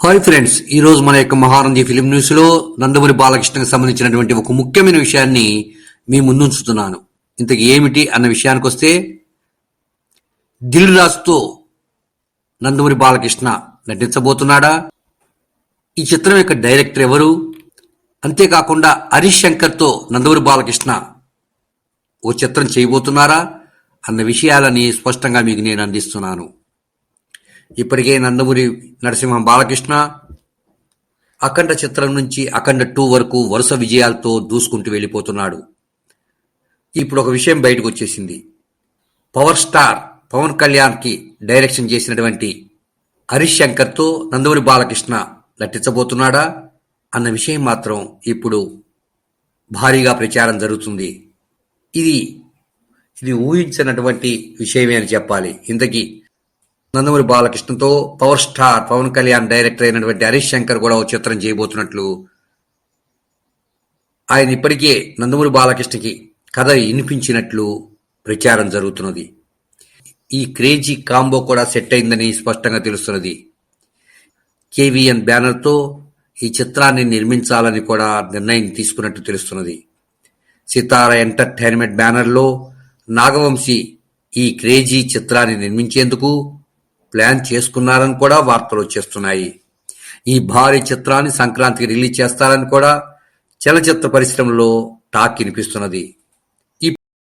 Hi friends ఈ రోజు మన యొక్క మహానంది ఫిలిం న్యూస్లో నందమూరి బాలకృష్ణకి సంబంధించినటువంటి ఒక ముఖ్యమైన విషయాన్ని మీ ముందుంచుతున్నాను ఇంతకు ఏమిటి అన్న విషయానికి వస్తే దిల్ రాజుతో నందమూరి బాలకృష్ణ నటించబోతున్నాడా? ఈ చిత్రం యొక్క డైరెక్టర్ ఎవరు? అంతేకాకుండా హరీష్ శంకర్తో నందమూరి బాలకృష్ణ ఓ చిత్రం చేయబోతున్నారా? అన్న విషయాలని స్పష్టంగా మీకు నేను అందిస్తున్నాను. ఇప్పటికే నందమూరి నరసింహం బాలకృష్ణ అఖండ చిత్రం నుంచి అఖండ టూ వరకు వరుస విజయాలతో దూసుకుంటూ వెళ్ళిపోతున్నాడు. ఇప్పుడు ఒక విషయం బయటకు వచ్చేసింది. పవర్ స్టార్ పవన్ కళ్యాణ్కి డైరెక్షన్ చేసినటువంటి హరీష్ శంకర్తో నందమూరి బాలకృష్ణ నటించబోతున్నాడా అన్న విషయం మాత్రం ఇప్పుడు భారీగా ప్రచారం జరుగుతుంది. ఇది ఇది ఊహించినటువంటి విషయమే అని చెప్పాలి. ఇంతకీ Nandamuri బాలకృష్ణతో power star Pavan Kalyan director అయినటువంటి హరీష్ శంకర్ కూడా ఓ చిత్రం చేయబోతున్నట్లు ఆయన ఇప్పటికే నందమూరి బాలకృష్ణకి కథ వినిపించినట్లు ప్రచారం జరుగుతున్నది. ఈ క్రేజీ కాంబో కూడా సెట్ అయిందని స్పష్టంగా తెలుస్తున్నది. కేవీఎన్ బ్యానర్తో ఈ చిత్రాన్ని నిర్మించాలని కూడా నిర్ణయం తీసుకున్నట్టు తెలుస్తున్నది. సితార ఎంటర్టైన్మెంట్ బ్యానర్లో నాగవంశీ ఈ క్రేజీ చిత్రాన్ని నిర్మించేందుకు ప్లాన్ చేసుకున్నారని కూడా వార్తలు వచ్చేస్తున్నాయి. ఈ భారీ చిత్రాన్ని సంక్రాంతికి రిలీజ్ చేస్తారని కూడా చలచిత్ర పరిశ్రమలో టాక్ వినిపిస్తున్నది.